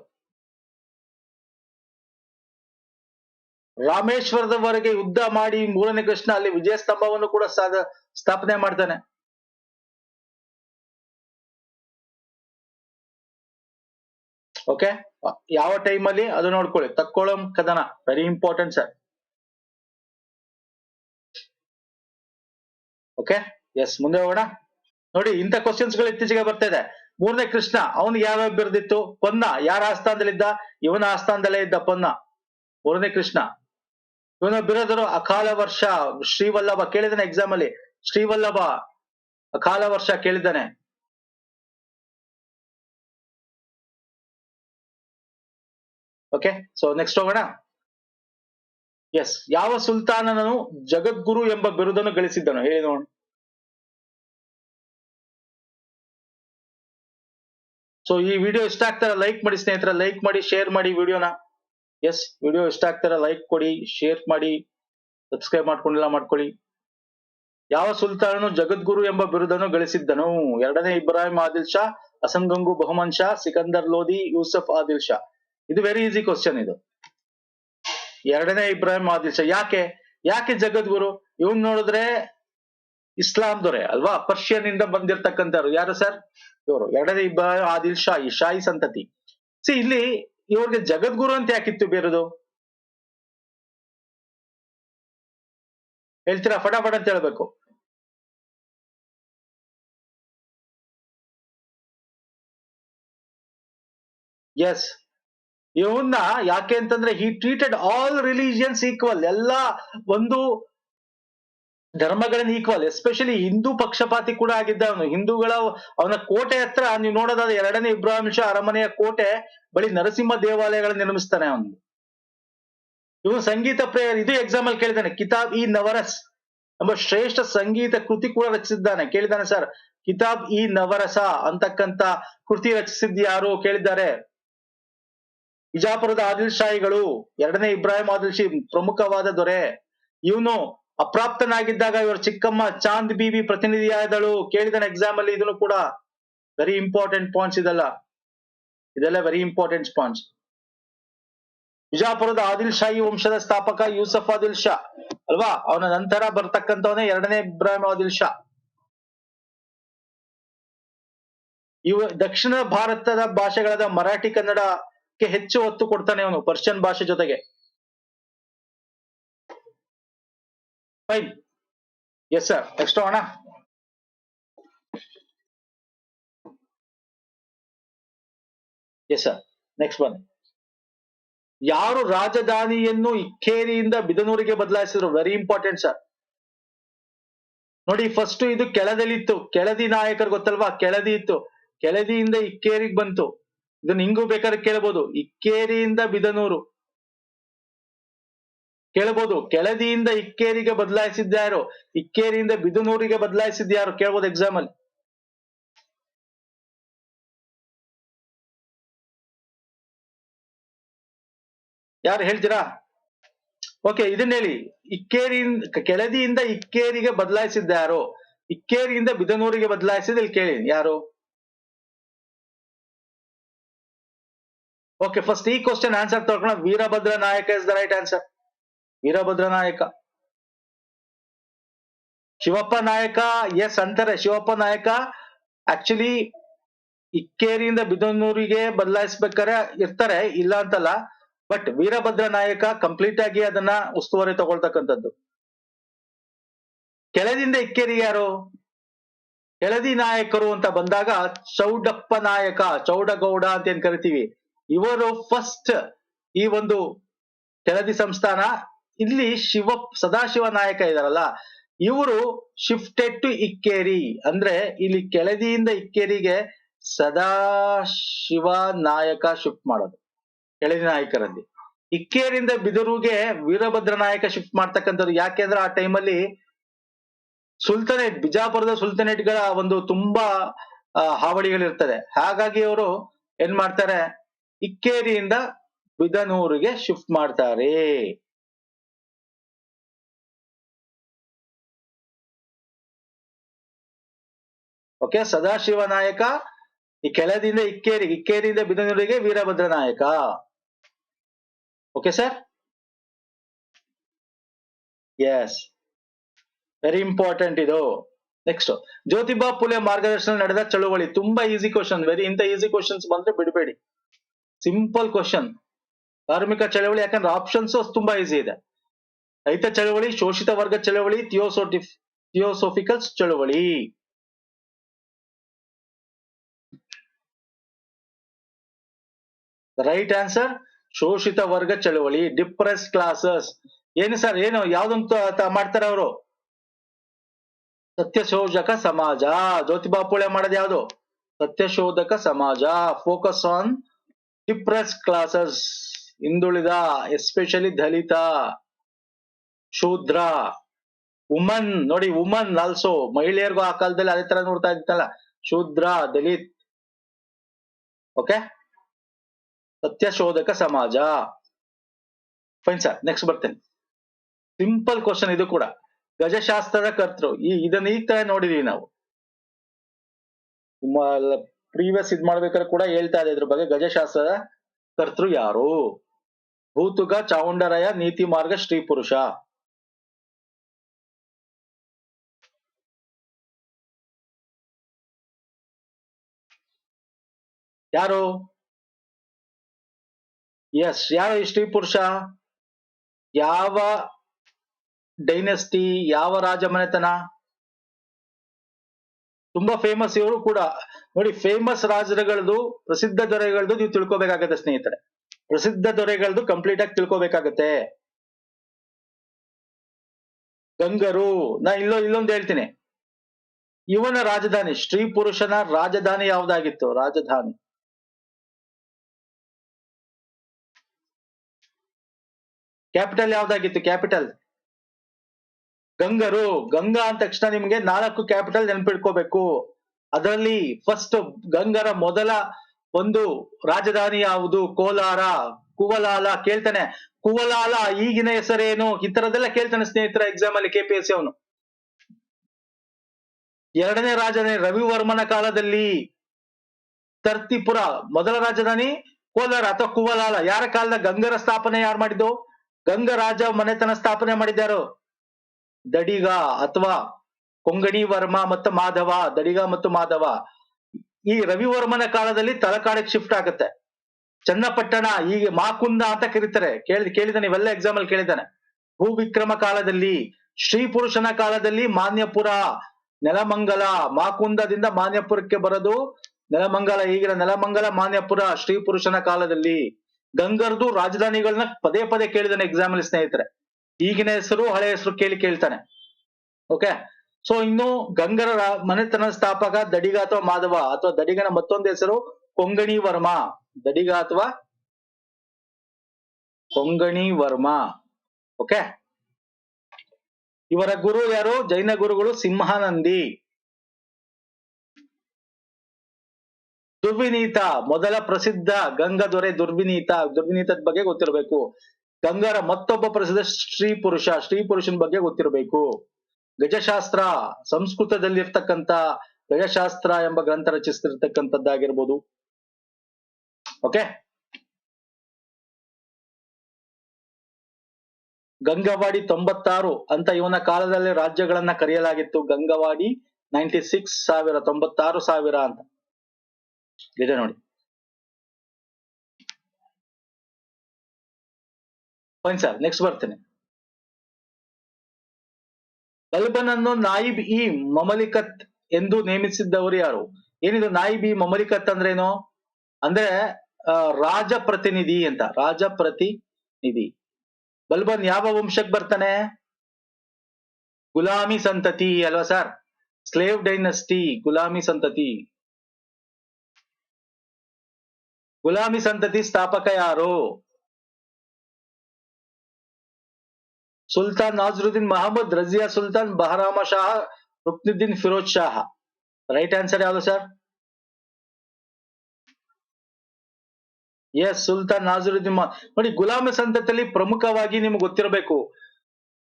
ರಾಮೇಶ್ವರದವರೆಗೆ ಯುದ್ಧ ಮಾಡಿ ಮೂರನೇ ಕೃಷ್ಣ ಅಲ್ಲಿ ವಿಜಯ ಸ್ತಂಭವನ್ನು ಕೂಡ ಸ್ಥಾಪನೆ ಮಾಡ್ತಾನೆ. ಓಕೆ ಯಾವ ಟೈಮ್ ಅಲ್ಲಿ? ಅದು ನೋಡ್ಕೊಳ್ಳಿ. ತಕ್ಕೊಳ್ಳೋ ಕದನ. Very important sir okay yes ಮುಂದೆ ಹೋಗೋಣ. ನೋಡಿ, ಇಂಥ ಕ್ವಶನ್ಸ್ಗಳು ಇತ್ತೀಚೆಗೆ ಬರ್ತಾ ಇದೆ. ಮೂರನೇ ಕೃಷ್ಣ ಅವನಿಗೆ ಯಾವ್ಯಾವ ಬಿರ್ದಿತ್ತು ಪೊನ್ನ. ಯಾರ ಆಸ್ಥಾನದಲ್ಲಿದ್ದ? ಇವನ ಆಸ್ಥಾನದಲ್ಲೇ ಇದ್ದ ಪೊನ್ನ. ಮೂರನೇ ಕೃಷ್ಣ. ಇವನ ಬಿರೋದರು ಅಕಾಲ ವರ್ಷ ಶ್ರೀವಲ್ಲಭ. ಕೇಳಿದಾನೆ ಎಕ್ಸಾಮ್ ಅಲ್ಲಿ. ಶ್ರೀವಲ್ಲಭ ಅಕಾಲ ವರ್ಷ ಕೇಳಿದ್ದಾನೆ. ಓಕೆ ಸೊ ನೆಕ್ಸ್ಟ್ ಹೋಗೋಣ. ಎಸ್ ಯಾವ ಸುಲ್ತಾನನು ಜಗದ್ಗುರು ಎಂಬ ಬಿರುದನ್ನು ಗಳಿಸಿದ್ದನು? ಹೇಳಿ ನೋಡೋಣ. ಸೊ ಈ ವಿಡಿಯೋ ಇಷ್ಟ ಆಗ್ತಾರ ಲೈಕ್ ಮಾಡಿ ಸ್ನೇಹಿತರ ಲೈಕ್ ಮಾಡಿ ಶೇರ್ ಮಾಡಿ ವಿಡಿಯೋನ ಎಸ್ ವಿಡಿಯೋ ಇಷ್ಟ ಆಗ್ತಾರ ಲೈಕ್ ಕೊಡಿ ಶೇರ್ ಮಾಡಿ ಸಬ್ಸ್ಕ್ರೈಬ್ ಮಾಡ್ಕೊಂಡಿಲ್ಲ ಮಾಡ್ಕೊಳ್ಳಿ. ಯಾವ ಸುಲ್ತಾನನು ಜಗದ್ಗುರು ಎಂಬ ಬಿರುದನ್ನು ಗಳಿಸಿದ್ದನು? ಎರಡನೇ ಇಬ್ರಾಹಿಂ ಆದಿಲ್ ಶಾ, ಅಸಂಗಂಗು ಗಂಗು ಬಹುಮನ್ ಶಾ, ಸಿಕಂದರ್ ಲೋಧಿ, ಯೂಸಫ್ ಆದಿಲ್ ಶಾ. ಇದು ವೆರಿ ಈಸಿ ಕ್ವಶನ್ ಇದು. ಎರಡನೇ ಇಬ್ರಾಹಿಂ ಆದಿಲ್ ಶಾ ಯಾಕೆ? ಯಾಕೆ ಜಗದ್ಗುರು? ಇವನ್ ನೋಡಿದ್ರೆ ಇಸ್ಲಾಂ ದೊರೆ ಅಲ್ವಾ? ಪರ್ಷಿಯನ್ ಇಂದ ಬಂದಿರ್ತಕ್ಕಂಥವ್ರು. ಯಾರು ಸರ್? ಇವರು. ಎರಡನೇ ಇಬ್ರಾಹಿಂ ಆದಿಲ್ ಶಾ, ಈ ಶಾಹಿ ಸಂತತಿ. ಸಿ, ಇಲ್ಲಿ ಇವ್ರಿಗೆ ಜಗದ್ಗುರು ಅಂತ ಯಾಕಿತ್ತು ಬೇರೆದು? ಹೇಳ್ತೀರಾ? ಫಟಾಫಟ್ ಅಂತ ಹೇಳ್ಬೇಕು. ಎಸ್ ಇವನ್ನ ಯಾಕೆ ಅಂತಂದ್ರೆ he treated all religions equal ಎಲ್ಲ ಒಂದು ಧರ್ಮಗಳನ್ನ ಈಕ್ವಲ್ ಎಸ್ಪೆಷಲಿ ಹಿಂದೂ ಪಕ್ಷಪಾತಿ ಕೂಡ ಆಗಿದ್ದ ಅವನು ಹಿಂದೂಗಳ ಅವನ ಕೋಟೆ ಹತ್ರ, ನೀವು ನೋಡೋದಾದ ಎರಡನೇ ಇಬ್ರಾಹಿಂ ಶಾ ಅರಮನೆಯ ಕೋಟೆ, ಬಳಿ ನರಸಿಂಹ ದೇವಾಲಯಗಳನ್ನ ನಿರ್ಮಿಸ್ತಾನೆ ಅವನು. ಇವನು ಸಂಗೀತ ಪ್ರೇಯರ್, ಇದು ಎಕ್ಸಾಂಪಲ್ ಕೇಳಿದ್ದಾನೆ. ಕಿತಾಬ್ ಇ ನವರಸ್ ಎಂಬ ಶ್ರೇಷ್ಠ ಸಂಗೀತ ಕೃತಿ ಕೂಡ ರಚಿಸಿದ್ದಾನೆ. ಕೇಳಿದ್ದಾನೆ, ಸರ್, ಕಿತಾಬ್ ಇ ನವರಸ ಅಂತಕ್ಕಂತ ಕೃತಿ ರಚಿಸಿದ್ ಯಾರು ಕೇಳಿದ್ದಾರೆ? ಬಿಜಾಪುರದ ಆದಿಲ್ ಶಾಹಿಗಳು ಎರಡನೇ ಇಬ್ರಾಹಿಂ ಆದಿಲ್ ಶಿ ಪ್ರಮುಖವಾದ ದೊರೆ. ಇವನು ಅಪ್ರಾಪ್ತನಾಗಿದ್ದಾಗ ಇವರ ಚಿಕ್ಕಮ್ಮ ಚಾಂದ್ ಬಿಬಿ ಪ್ರತಿನಿಧಿಯಾದಳು ಕೇಳಿದನ ಎಕ್ಸಾಮ್ ಅಲ್ಲಿ ಇದನ್ನು ಕೂಡ ವೆರಿ ಇಂಪಾರ್ಟೆಂಟ್ ಪಾಯಿಂಟ್ಸ್ ಇದೆಲ್ಲ. ಇದೆಲ್ಲ ವೆರಿ ಇಂಪಾರ್ಟೆಂಟ್ ಪಾಯಿಂಟ್ಸ್ ಬಿಜಾಪುರದ ಆದಿಲ್ ಶಾಹಿ ವಂಶದ ಸ್ಥಾಪಕ ಯೂಸಫ್ ಆದಿಲ್ ಶಾ ಅಲ್ವಾ? ಅವನ ನಂತರ ಬರ್ತಕ್ಕಂಥವನೇ ಎರಡನೇ ಇಬ್ರಾಹಿಂ ಆದಿಲ್ ಶಾ ಇವ ದಕ್ಷಿಣ ಭಾರತದ ಭಾಷೆಗಳಾದ ಮರಾಠಿ ಕನ್ನಡಕ್ಕೆ ಹೆಚ್ಚು ಒತ್ತು ಕೊಡ್ತಾನೆ ಅವನು ಪರ್ಷಿಯನ್ ಭಾಷೆ ಜೊತೆಗೆ. ಫೈನ್ ಎಸ್ ಸರ್ ನೆಕ್ಸ್ಟ್ ಅಣ್ಣ ಎಸ್ ಸರ್ ನೆಕ್ಸ್ಟ್ ಬನ್ನಿ ಯಾರು ರಾಜಧಾನಿಯನ್ನು ಇಕ್ಕೇರಿಯಿಂದ ಬಿದನೂರಿಗೆ ಬದಲಾಯಿಸಿದ್ರು? ವೆರಿ ಇಂಪಾರ್ಟೆಂಟ್ ಸರ್ ನೋಡಿ ಫಸ್ಟ್ ಇದು ಕೆಳದಲ್ಲಿತ್ತು. ಕೆಳದಿ ನಾಯಕರು ಗೊತ್ತಲ್ವಾ? ಕೆಳದಿ ಇತ್ತು. ಕೆಳದಿಯಿಂದ ಇಕ್ಕೇರಿಗೆ ಬಂತು. ಇದನ್ನ ಹಿಂಗೂ ಬೇಕಾದ್ರೆ ಕೇಳ್ಬೋದು. ಇಕ್ಕೇರಿಯಿಂದ ಬಿದನೂರು. ಕೇಳ್ಬೋದು. ಕೆಳದಿಯಿಂದ ಇಕ್ಕೇರಿಗೆ ಬದಲಾಯಿಸಿದ್ಯಾರು ಇಕ್ಕೇರಿಯಿಂದ ಬಿದನೂರಿಗೆ ಬದಲಾಯಿಸಿದ್ಯಾರು ಕೇಳ್ಬೋದು ಎಕ್ಸಾಮ್ ಅಲ್ಲಿ. ಯಾರು ಹೇಳ್ತೀರಾ? ಓಕೆ ಇದನ್ನ ಹೇಳಿ. ಇಕ್ಕೇರಿಯಿಂದ, ಕೆಳದಿಯಿಂದ ಇಕ್ಕೇರಿಗೆ ಬದಲಾಯಿಸಿದ್ಯಾರು ಇಕ್ಕೇರಿಯಿಂದ ಬಿದನೂರಿಗೆ ಬದಲಾಯಿಸಿದ ಇಲ್ಲಿ ಕೇಳಿ. ಯಾರು? ಓಕೆ ಫಸ್ಟ್ ಈ ಕ್ವಶನ್ ಆನ್ಸರ್ ತಗೊಳ್ಳೋಣ Veerabhadra Nayaka is the right answer Veerabhadra Nayaka. Shivappa Nayaka S ಅಂತಾರೆ. ಶಿವಪ್ಪ ನಾಯಕ ಆಕ್ಚುಲಿ ಇಕ್ಕೇರಿಯಿಂದ ಬಿದನೂರಿಗೆ ಬದಲಾಯಿಸ್ಬೇಕಾರೆ ಇರ್ತಾರೆ, ಇಲ್ಲ ಅಂತಲ್ಲ. ಬಟ್ ವೀರಭದ್ರ ನಾಯಕ ಕಂಪ್ಲೀಟ್ ಆಗಿ ಅದನ್ನ ಉಸ್ತುವಾರಿ ತಗೊಳ್ತಕ್ಕಂಥದ್ದು. ಕೆಳದಿಂದ ಇಕ್ಕೇರಿ ಯಾರು? ಕೆಳದಿ ನಾಯಕರು ಅಂತ ಬಂದಾಗ ಚೌಡಪ್ಪ ನಾಯಕ, ಚೌಡಗೌಡ ಅಂತ ಏನ್ ಕರಿತೀವಿ? ಇವರು ಫಸ್ಟ್ ಈ ಒಂದು ಕೆಳದಿ ಸಂಸ್ಥಾನ, ಇಲ್ಲಿ ಶಿವ, ಸದಾಶಿವ ನಾಯಕ ಇದಾರಲ್ಲ, ಇವರು ಶಿಫ್ಟೆಡ್ ಟು ಇಕ್ಕೇರಿ. ಅಂದ್ರೆ ಇಲ್ಲಿ ಕೆಳದಿಯಿಂದ ಇಕ್ಕೇರಿಗೆ ಸದಾಶಿವ ನಾಯಕ ಶಿಫ್ಟ್ ಮಾಡೋದು ಕೆಳದಿ ನಾಯಕರಲ್ಲಿ. ಇಕ್ಕೇರಿಂದ ಬಿದರುಗೆ ವೀರಭದ್ರ ನಾಯಕ ಶಿಫ್ಟ್ ಮಾಡ್ತಕ್ಕಂಥದ್ದು ಯಾಕೆಂದ್ರೆ ಆ ಟೈಮಲ್ಲಿ ಸುಲ್ತಾನೇಟ್ ಬಿಜಾಪುರದ ಸುಲ್ತಾನೇಟ್ಗಳ ಒಂದು ತುಂಬಾ ಹಾವಳಿಗಳಿರ್ತದೆ. ಹಾಗಾಗಿ ಅವರು ಏನ್ ಮಾಡ್ತಾರೆ ಇಕ್ಕೇರಿಯಿಂದ ಬಿದನೂರಿಗೆ ಶಿಫ್ಟ್ ಮಾಡ್ತಾರೆ. ಓಕೆ, ಸದಾಶಿವ ನಾಯಕ, ಈ ಕೆಳದಿಂದ ಇಕ್ಕೇರಿ, ಇಕ್ಕೇರಿಯಿಂದ ಬಿದನೂರಿಗೆ Veerabhadra Nayaka. Okay sir? Yes very important ಇದು. ನೆಕ್ಸ್ಟ್ ಜ್ಯೋತಿಬಾ ಫುಲೆ ಮಾರ್ಗದರ್ಶನ ನಡೆದ ಚಳುವಳಿ. ತುಂಬಾ ಈಸಿ ಕ್ವಶನ್ ವೆರಿ ಇಂತ ಈಸಿ ಕ್ವಶನ್ಸ್ ಬಂದ್ರೆ ಬಿಡಬೇಡಿ. ಸಿಂಪಲ್ ಕ್ವಶನ್ ಕಾರ್ಮಿಕ ಚಳವಳಿ, ಯಾಕಂದ್ರೆ ಆಪ್ಷನ್ಸ್ ತುಂಬಾ ಈಸಿ ಇದೆ. ರೈತ ಚಳವಳಿ, ಶೋಷಿತ ವರ್ಗ ಚಳವಳಿ ಥಿಯೋಸೋಟಿಫ್ ಥಿಯೋಸೋಫಿಕಲ್ಸ್ ಚಳವಳಿ. ರೈಟ್ ಆನ್ಸರ್ ಶೋಷಿತ ವರ್ಗ ಚಳವಳಿ ಡಿಪ್ರೆಸ್ ಕ್ಲಾಸಸ್ ಏನು ಸರ್ ಏನು, ಯಾವ್ದಂತ ಮಾಡ್ತಾರೆ ಅವರು? ಸತ್ಯಶೋಧಕ ಸಮಾಜ. ಜ್ಯೋತಿಬಾ ಫುಲೆ ಮಾಡೋದು ಯಾವುದು? Satyashodhak Samaj. Focus on depressed classes ಹಿಂದುಳಿದ ಎಸ್ಪೆಷಲಿ ದಲಿತ, ಶೂದ್ರ ವುಮನ್ ನೋಡಿ ವುಮನ್ ಆಲ್ಸೋ ಮಹಿಳೆಯರಿಗೂ ಆ ಕಾಲದಲ್ಲಿ ಅದೇ ತರ ನೋಡ್ತಾ ಇತ್ತಲ್ಲ ಶೂದ್ರ, Dalit okay Satyashodhak Samaj. Fine sir next ಬರ್ತೇನೆ. ಸಿಂಪಲ್ ಕ್ವಶನ್ ಇದು ಕೂಡ. ಗಜಶಾಸ್ತ್ರದ ಕರ್ತೃ ಈ, ಇದನ್ನ ಈ ತರ ನೋಡಿದೀವಿ ನಾವು. ಪ್ರೀವಿಯಸ್ ಇದ್ ಮಾಡ್ಬೇಕಾದ್ರೆ ಕೂಡ ಹೇಳ್ತಾ ಇದೆ ಇದ್ರ ಬಗ್ಗೆ ಗಜಶಾಸ್ತ್ರದ ಕರ್ತೃ ಯಾರು? ಭೂತುಗ, ಚಾವುಂಡರಾಯ ನೀತಿ ಮಾರ್ಗ ಶ್ರೀ ಪುರುಷ ಯಾರು? ಎಸ್ ಯಾರು ಶ್ರೀ ಪುರುಷ ಯಾವ ಡೈನೆಸ್ಟಿ ಯಾವ ರಾಜಮನೆತನ ತುಂಬಾ ಫೇಮಸ್ ಇವರು ಕೂಡ. ನೋಡಿ ಫೇಮಸ್ ರಾಜರುಗಳದು ಪ್ರಸಿದ್ಧ ದೊರೆಗಳದು ನೀವು ತಿಳ್ಕೊಬೇಕಾಗತ್ತೆ ಸ್ನೇಹಿತರೆ. ಪ್ರಸಿದ್ಧ ದೊರೆಗಳದು ಕಂಪ್ಲೀಟ್ ಆಗಿ ತಿಳ್ಕೊಬೇಕಾಗತ್ತೆ. ಗಂಗರು, ನಾ ಇಲ್ಲೋ, ಇಲ್ಲೊಂದು ಹೇಳ್ತೀನಿ. ಇವನ ರಾಜಧಾನಿ ಸ್ತ್ರೀ ಪುರುಷನ ರಾಜಧಾನಿ ಯಾವ್ದಾಗಿತ್ತು? ರಾಜಧಾನಿ. ಕ್ಯಾಪಿಟಲ್ ಯಾವ್ದಾಗಿತ್ತು? ಕ್ಯಾಪಿಟಲ್ ಗಂಗರು, ಗಂಗಾ ಅಂದ ತಕ್ಷಣ ನಿಮ್ಗೆ ನಾಲ್ಕು ಕ್ಯಾಪಿಟಲ್ ನೆನ್ಪಿಡ್ಕೋಬೇಕು. ಅದರಲ್ಲಿ ಫಸ್ಟ್ ಗಂಗರ ಮೊದಲ ಒಂದು ರಾಜಧಾನಿ ಯಾವುದು? ಕೋಲಾರ. ಕುವಲಾಲ ಕೇಳ್ತಾನೆ. ಕುವಲಾಲ ಈಗಿನ ಹೆಸರೇನು? ಈ ತರದೆಲ್ಲ ಕೇಳ್ತಾನೆ ಸ್ನೇಹಿತರ ಎಕ್ಸಾಮ್ ಅಲ್ಲಿ ಕೆಪಿಎಸ್ಸಿ ಅವನು. ಎರಡನೇ ರಾಜಧಾನಿ ರವಿವರ್ಮನ ಕಾಲದಲ್ಲಿ ತರ್ತಿಪುರ ಮೊದಲ ರಾಜಧಾನಿ ಕೋಲಾರ ಅಥವಾ ಕುವಲಾಲ. ಯಾರ ಕಾಲದ ಗಂಗರ ಸ್ಥಾಪನೆ ಯಾರು ಮಾಡಿದ್ದು? ಗಂಗರಾಜ ಮನೆತನ ಸ್ಥಾಪನೆ ಮಾಡಿದ್ದಾರು ದಡಿಗ ಅಥವಾ ಕೊಂಗಣಿ ವರ್ಮ ಮತ್ತು ಮಾಧವ, ದಡಿಗ ಮತ್ತು ಮಾಧವ. ಈ ರವಿವರ್ಮನ ಕಾಲದಲ್ಲಿ ತಲಕಾಡಕ್ಕೆ ಶಿಫ್ಟ್ ಆಗುತ್ತೆ. ಚನ್ನಪಟ್ಟಣ ಈಗ ಮಾಕುಂದ ಅಂತ ಕರೀತಾರೆ. ಕೇಳಿ ಕೇಳಿದಾನೆ ಇವೆಲ್ಲ ಎಕ್ಸಾಮ್ ಅಲ್ಲಿ ಭೂ ಭೂವಿಕ್ರಮ ಕಾಲದಲ್ಲಿ ಶ್ರೀ ಪುರುಷನ ಕಾಲದಲ್ಲಿ ಮಾನ್ಯಪುರ, ನೆಲಮಂಗಲ, ಮಾಕುಂದದಿಂದ ಮಾನ್ಯಪುರಕ್ಕೆ ಬರೋದು ನೆಲಮಂಗಲ, ಈಗಿನ ನೆಲಮಂಗಲ, ಮಾನ್ಯಪುರ ಶ್ರೀ ಪುರುಷನ ಕಾಲದಲ್ಲಿ. ಗಂಗರ್ದು ರಾಜಧಾನಿಗಳನ್ನ ಪದೇ ಪದೇ ಕೇಳಿದಾನೆ ಎಕ್ಸಾಮ್ ಅಲ್ಲಿ ಸ್ನೇಹಿತರೆ. ಈಗಿನ ಹೆಸರು, ಹಳೆ ಹೆಸರು ಕೇಳಿ ಕೇಳ್ತಾನೆ. ಓಕೆ ಸೊ ಇನ್ನು ಗಂಗರ ಮನೆತನ ಸ್ಥಾಪಕ ದಡಿಗ ಅಥವಾ ಮಾಧವ ಅಥವಾ ದಡಿಗನ ಮತ್ತೊಂದು ಹೆಸರು ಕೊಂಗಣಿ ವರ್ಮ. ದಡಿಗ ಅಥವಾ ಕೊಂಗಣಿ ವರ್ಮ. ಓಕೆ ಇವರ ಗುರು ಯಾರು? ಜೈನ ಗುರುಗಳು ಸಿಂಹಾನಂದಿ. ದುರ್ವಿನೀತ, ಮೊದಲ ಪ್ರಸಿದ್ಧ ಗಂಗಾ ದೊರೆ ದುರ್ವಿನೀತ. ದುರ್ವಿನೀತದ ಬಗ್ಗೆ ಗೊತ್ತಿರಬೇಕು. ಗಂಗರ ಮತ್ತೊಬ್ಬ ಪ್ರಸಿದ್ಧ ಸ್ತ್ರೀ ಪುರುಷ ಸ್ತ್ರೀ ಪುರುಷನ ಬಗ್ಗೆ ಗೊತ್ತಿರಬೇಕು. ಗಜಶಾಸ್ತ್ರ, ಸಂಸ್ಕೃತದಲ್ಲಿರ್ತಕ್ಕಂಥ ಗಜಶಾಸ್ತ್ರ ಎಂಬ ಗ್ರಂಥ ರಚಿಸ್ತಿರ್ತಕ್ಕಂಥದ್ದಾಗಿರ್ಬೋದು. ಓಕೆ? ಗಂಗವಾಡಿ ತೊಂಬತ್ತಾರು ಅಂತ ಇವನ ಕಾಲದಲ್ಲಿ ರಾಜ್ಯಗಳನ್ನ ಕರೆಯಲಾಗಿತ್ತು. ಗಂಗವಾಡಿ ನೈಂಟಿ ಸಿಕ್ಸ್ ಸಾವಿರ, ತೊಂಬತ್ತಾರು ಸಾವಿರ ಅಂತ. ಇದೆ ನೋಡಿ. ಫೈನ್ ಸರ್ ನೆಕ್ಸ್ಟ್ ಬರ್ತೇನೆ. ಬಲ್ಬನನ್ನು ನಾಯಿಬ್ ಇ ಮಮಲಿಕತ್ ಎಂದು ನೇಮಿಸಿದ್ದವರು ಯಾರು? ಏನಿದು ನಾಯಿಬ್ ಇ ಮಮಲಿಕತ್ ಅಂದ್ರೇನು? ಅಂದ್ರೆ ರಾಜ ಪ್ರತಿನಿಧಿ ಅಂತ ರಾಜ ಪ್ರತಿನಿಧಿ ಬಲ್ಬನ್ ಯಾವ ವಂಶಕ್ಕೆ ಬರ್ತಾನೆ? ಗುಲಾಮಿ ಸಂತತಿ ಅಲ್ವಾ ಸರ್? ಸ್ಲೇವ್ ಡೈನಸ್ಟಿ, ಗುಲಾಮಿ ಸಂತತಿ. ಗುಲಾಮಿ ಸಂತತಿ ಸ್ಥಾಪಕ ಯಾರು? ಸುಲ್ತಾನ್ ನಾಜರುದ್ದೀನ್ ಮಹಮ್ಮದ್ ರಜಿಯಾ ಸುಲ್ತಾನ್ ಬಹರಾಮ ಶಾಹ, ರುಕ್ನುದ್ದೀನ್ ಫಿರೋಜ್ ಶಾಹ. ರೈಟ್ ಆನ್ಸರ್ ಯಾವುದು ಸರ್ ಎಸ್ ಸುಲ್ತಾನ್ ನಾಜರುದ್ದೀನ್ ನೋಡಿ, ಗುಲಾಮ ಸಂತತಿಯಲ್ಲಿ ಪ್ರಮುಖವಾಗಿ ನಿಮ್ಗೆ ಗೊತ್ತಿರಬೇಕು.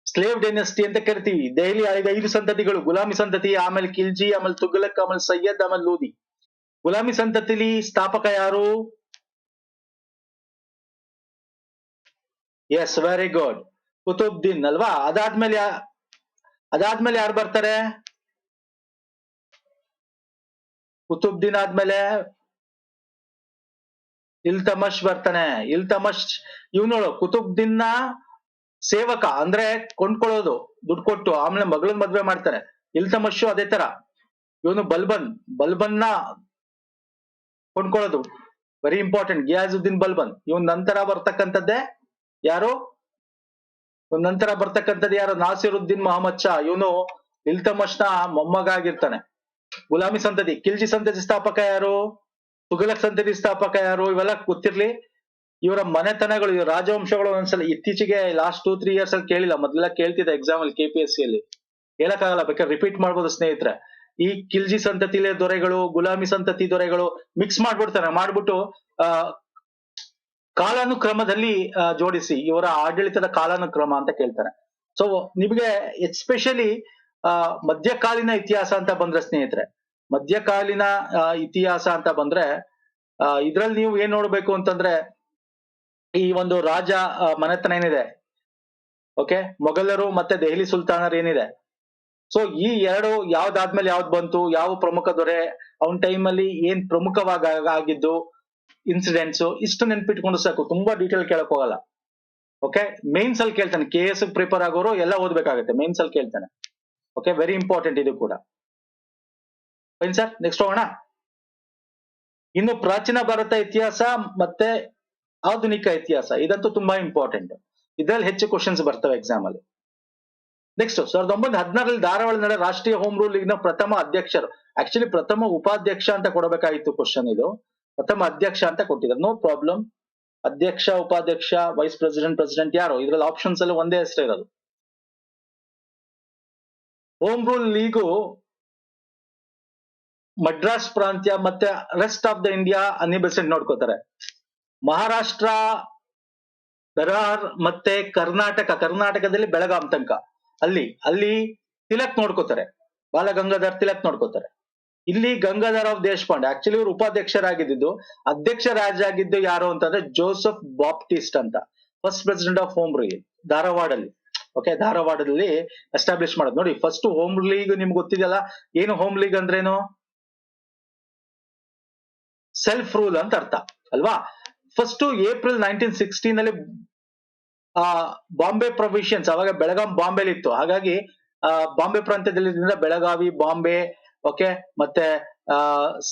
ಸ್ಲೇವ್ ಡೈನಸ್ಟಿ ಅಂತ ಕರಿತೀವಿ. ದೆಹಲಿ ಐದು ಐದು ಸಂತತಿಗಳು. ಗುಲಾಮಿ ಸಂತತಿ, ಆಮೇಲೆ ಕಿಲ್ಜಿ ಆಮೇಲೆ ತುಘಲಕ್, ಆಮೇಲೆ ಸೈಯದ್, ಆಮೇಲೆ ಲೋದಿ. ಗುಲಾಮಿ ಸಂತತಿಲಿ ಸ್ಥಾಪಕ ಯಾರು? ಎಸ್ ವೆರಿ ಗುಡ್ ಕುತುಬ್ದೀನ್ ಅಲ್ವಾ? ಅದಾದ್ಮೇಲೆ ಅದಾದ್ಮೇಲೆ ಯಾರು ಬರ್ತಾರೆ? ಕುತುಬ್ದೀನ್ ಆದ್ಮೇಲೆ ಇಲ್ತಮಶ್ ಬರ್ತಾನೆ. ಇಲ್ತಮಶ್ ಇವನೋಳು ನ ಸೇವಕ, ಅಂದ್ರೆ ಕೊಂಡ್ಕೊಳ್ಳೋದು, ದುಡ್ಡು ಕೊಟ್ಟು, ಆಮೇಲೆ ಮಗಳನ್ ಮದ್ವೆ ಮಾಡ್ತಾರೆ. ಇಲ್ತಮಶು ಅದೇ ತರ. ಇವನು ಬಲ್ಬನ್, ಬಲ್ಬನ್ನ ಕೊಂಡ್ಕೊಳ್ಳೋದು. Very important Ghiyasuddin Balban. ಇವನ್ ನಂತರ ಬರ್ತಕ್ಕಂಥದ್ದೇ ಯಾರು? ನಂತರ ಬರ್ತಕ್ಕಂಥದ್ದು ಯಾರು? ನಾಸಿರುದ್ದೀನ್ ಮೊಹಮ್ಮದ್ ಶಾ. ಇವನು ಇಲ್ತಮಶ್ನ ಮೊಮ್ಮಗ ಆಗಿರ್ತಾನೆ ಗುಲಾಮಿ ಸಂತತಿ ಖಿಲ್ಜಿ ಸಂತತಿ ಸ್ಥಾಪಕ ಯಾರು? ತುಘಲಕ್ ಸಂತತಿ ಸ್ಥಾಪಕ ಯಾರು? ಇವೆಲ್ಲ ಗೊತ್ತಿರ್ಲಿ. ಇವರ ಮನೆತನಗಳು, ಇವ್ರ ರಾಜವಂಶಗಳು ಒಂದ್ಸಲ ಇತ್ತೀಚೆಗೆ ಲಾಸ್ಟ್ ಟೂ ತ್ರೀ ಇಯರ್ಸ್ ಅಲ್ಲಿ ಕೇಳಿಲ್ಲ. ಮೊದಲೆಲ್ಲ ಕೇಳ್ತಿದ್ದೆ ಎಕ್ಸಾಮ್ ಅಲ್ಲಿ ಕೆ ಪಿ ಎಸ್ ಸಿ ಅಲ್ಲಿ. ಹೇಳಕ್ಕಾಗಲ್ಲ, ಬೇಕಾದ್ರೆ ರಿಪೀಟ್ ಮಾಡ್ಬೋದು ಸ್ನೇಹಿತರೆ. ಈ ಖಿಲ್ಜಿ ಸಂತತಿಲೆ ದೊರೆಗಳು, ಗುಲಾಮಿ ಸಂತತಿ ದೊರೆಗಳು ಮಿಕ್ಸ್ ಮಾಡ್ಬಿಡ್ತಾರೆ. ಮಾಡ್ಬಿಟ್ಟು ಕಾಲಾನುಕ್ರಮದಲ್ಲಿ ಜೋಡಿಸಿ, ಇವರ ಆಡಳಿತದ ಕಾಲಾನುಕ್ರಮ ಅಂತ ಕೇಳ್ತಾರೆ. ಸೊ ನಿಮಗೆ ಎಸ್ಪೆಷಲಿ ಮಧ್ಯಕಾಲೀನ ಇತಿಹಾಸ ಅಂತ ಬಂದ್ರೆ ಸ್ನೇಹಿತರೆ, ಮಧ್ಯಕಾಲೀನ ಇತಿಹಾಸ ಅಂತ ಬಂದ್ರೆ ಇದ್ರಲ್ಲಿ ನೀವು ಏನ್ ನೋಡ್ಬೇಕು ಅಂತಂದ್ರೆ, ಈ ಒಂದು ರಾಜ ಮನೆತನ ಏನಿದೆ? ಓಕೆ ಮೊಘಲರು ಮತ್ತೆ ದೆಹಲಿ ಸುಲ್ತಾನರು ಏನಿದೆ? ಸೊ ಈ ಎರಡು ಯಾವ್ದಾದ್ಮೇಲೆ ಯಾವ್ದು ಬಂತು? ಯಾವ ಪ್ರಮುಖ ದೊರೆ? ಅವನ ಟೈಮಲ್ಲಿ ಏನ್ ಪ್ರಮುಖವಾಗಿ ಆಗ- ಆಗಿದ್ದು? ಇನ್ಸಿಡೆಂಟ್ಸ್ ಇಷ್ಟು ನೆನ್ಪಿಟ್ಕೊಂಡು ಸಾಕು, ತುಂಬಾ ಡೀಟೇಲ್ ಕೇಳಕ್ ಹೋಗಲ್ಲ. ಓಕೆ ಮೇನ್ಸ್ ಅಲ್ಲಿ ಕೇಳ್ತಾನೆ ಕೆ ಎಸ್ ಪ್ರಿಪೇರ್ ಆಗೋರು ಎಲ್ಲ ಓದ್ಬೇಕಾಗುತ್ತೆ ಮೇನ್ಸ್ ಅಲ್ಲಿ ಕೇಳ್ತಾನೆ. ಓಕೆ ವೆರಿ ಇಂಪಾರ್ಟೆಂಟ್ ಇದು ಕೂಡ. ಸರ್ ನೆಕ್ಸ್ಟ್ ಹೋಗೋಣ. ಇನ್ನು ಪ್ರಾಚೀನ ಭಾರತ ಇತಿಹಾಸ ಮತ್ತೆ ಆಧುನಿಕ ಇತಿಹಾಸ, ಇದಂತೂ ತುಂಬಾ ಇಂಪಾರ್ಟೆಂಟ್ ಇದ್ರಲ್ಲಿ ಹೆಚ್ಚು ಕ್ವಶನ್ಸ್ ಬರ್ತವೆ ಎಕ್ಸಾಮ್ ಅಲ್ಲಿ. ನೆಕ್ಸ್ಟ್ ಸಾವಿರದ ಒಂಬೈನೂರ ಹದಿನಾರಲ್ಲಿ ಧಾರವಾಡ ನಡೆ ರಾಷ್ಟ್ರೀಯ ಹೋಮ್ ರೂಲ್ ಲೀಗ್ನ ಪ್ರಥಮ ಅಧ್ಯಕ್ಷರು. ಆಕ್ಚುಲಿ ಪ್ರಥಮ ಉಪಾಧ್ಯಕ್ಷ ಅಂತ ಕೊಡಬೇಕಾಗಿತ್ತು ಕ್ವಶನ್ ಇದು. ಪ್ರಥಮ ಅಧ್ಯಕ್ಷ ಅಂತ ಕೊಟ್ಟಿದ್ದಾರೆ. ನೋ ಪ್ರಾಬ್ಲಮ್ ಅಧ್ಯಕ್ಷ, ಉಪಾಧ್ಯಕ್ಷ ವೈಸ್ ಪ್ರೆಸಿಡೆಂಟ್ ಪ್ರೆಸಿಡೆಂಟ್ ಯಾರು? ಇದ್ರಲ್ಲಿ ಆಪ್ಷನ್ಸ್ ಅಲ್ಲಿ ಒಂದೇ ಹೆಸರು ಇರೋದು. ಹೋಮ್ ರೂಲ್ ಲೀಗು ಮಡ್ರಾಸ್ ಪ್ರಾಂತ್ಯ ಮತ್ತೆ rest of the India Annie Besant Besant ನೋಡ್ಕೋತಾರೆ. ಮಹಾರಾಷ್ಟ್ರ ಬೆರಾರ್ ಮತ್ತೆ ಕರ್ನಾಟಕ, ಕರ್ನಾಟಕದಲ್ಲಿ ಬೆಳಗಾಂ ತನಕ. ಅಲ್ಲಿ ಅಲ್ಲಿ ತಿಲಕ್ ನೋಡ್ಕೋತಾರೆ. ಬಾಲಗಂಗಾಧರ್ ತಿಲಕ್ ನೋಡ್ಕೋತಾರೆ. ಇಲ್ಲಿ ಗಂಗಾಧರಾವ್ ದೇಶಪಾಂಡೆ ಆಕ್ಚುಲಿ ಇವರು ಉಪಾಧ್ಯಕ್ಷರಾಗಿದ್ದು ಅಧ್ಯಕ್ಷರಾಗಿದ್ದು ಯಾರು ಅಂತಂದ್ರೆ ಜೋಸೆಫ್ ಬಾಪ್ಟಿಸ್ಟ್ ಅಂತ first president of home rule ಧಾರವಾಡಲ್ಲಿ. Okay ಧಾರವಾಡದಲ್ಲಿ ಎಸ್ಟಾಬ್ಲಿಷ್ ಮಾಡೋದು. ನೋಡಿ ಫಸ್ಟ್ ಹೋಮ್ ಲೀಗ್ ನಿಮ್ಗೆ ಗೊತ್ತಿದೆಯಲ್ಲ, ಏನು ಹೋಮ್ ಲೀಗ್ ಅಂದ್ರೇನು? ಸೆಲ್ಫ್ ರೂಲ್ ಅಂತ ಅರ್ಥ, ಅಲ್ವಾ? ಫಸ್ಟ್ ಏಪ್ರಿಲ್ ನೈನ್ಟೀನ್ ಸಿಕ್ಸ್ಟೀನ್ ಅಲ್ಲಿ ಆ ಬಾಂಬೆ ಪ್ರೊವಿಷನ್ಸ್ ಅವಾಗ ಬೆಳಗಾಂ ಬಾಂಬೆಲಿ ಇತ್ತು ಹಾಗಾಗಿ, ಆ ಬಾಂಬೆ ಪ್ರಾಂತ್ಯದಲ್ಲಿ ಬೆಳಗಾವಿ ಬಾಂಬೆ ಓಕೆ ಮತ್ತೆ